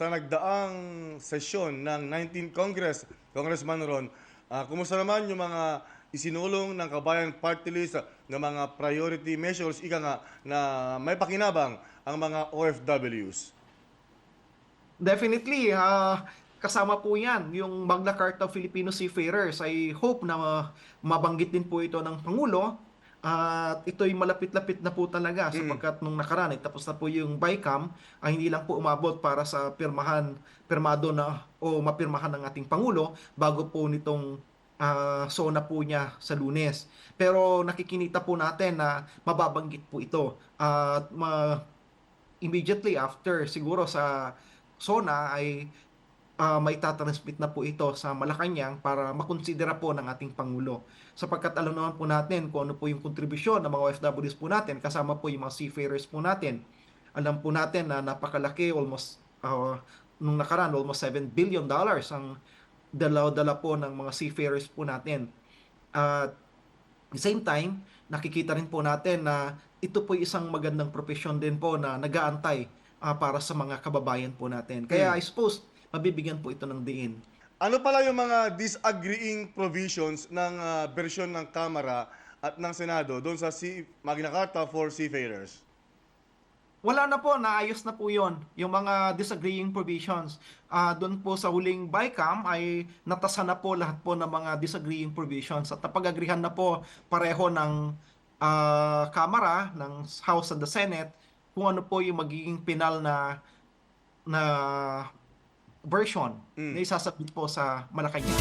sa nagdaang sesyon ng 19th Congress, Congressman Ron, ah, kumusta naman yung mga isinulong ng Kabayan Party List ah, ng mga priority measures, ika nga, na may pakinabang ang mga OFWs? Definitely, ah, kasama po yan, yung Magna Carta of Filipino Seafarers. I hope na ma- mabanggit din po ito ng Pangulo. At ito'y malapit-lapit na po talaga sapagkat nung nakaraan, eh, tapos na po yung BICAM, ay hindi lang po umabot para sa pirmahan, pirmado na o mapirmahan ng ating Pangulo bago po nitong ah, SONA po niya sa lunes. Pero nakikinita po natin na mababanggit po ito. At ma- immediately after siguro sa SONA ay ah, may tatransmit na po ito sa Malacanang para makonsidera po ng ating Pangulo. Sapagkat alam naman po natin kung ano po yung kontribusyon ng mga OFWs po natin, kasama po yung mga seafarers po natin. Alam po natin na napakalaki, almost, ah, nung nakaraan, almost 7 billion dollars ang dalaw-dala po ng mga seafarers po natin. At the same time, nakikita rin po natin na ito po isang magandang profesyon din po na nagaantay ah, para sa mga kababayan po natin. Kaya Hmm. I suppose, mabibigyan po ito ng diin. Ano pala yung mga disagreeing provisions ng ah, bersyon ng Kamara at ng Senado doon sa sea, Magna Carta for Seafarers? Wala na po, naayos na po yon Yung mga disagreeing provisions. Ah, doon po sa huling BICAM ay natasa na po lahat po ng mga disagreeing provisions at napag-agrihan na po pareho ng ah, Kamara, ng House and the Senate kung ano po yung magiging penal na na version Mm. na isasabit po sa Malacanang.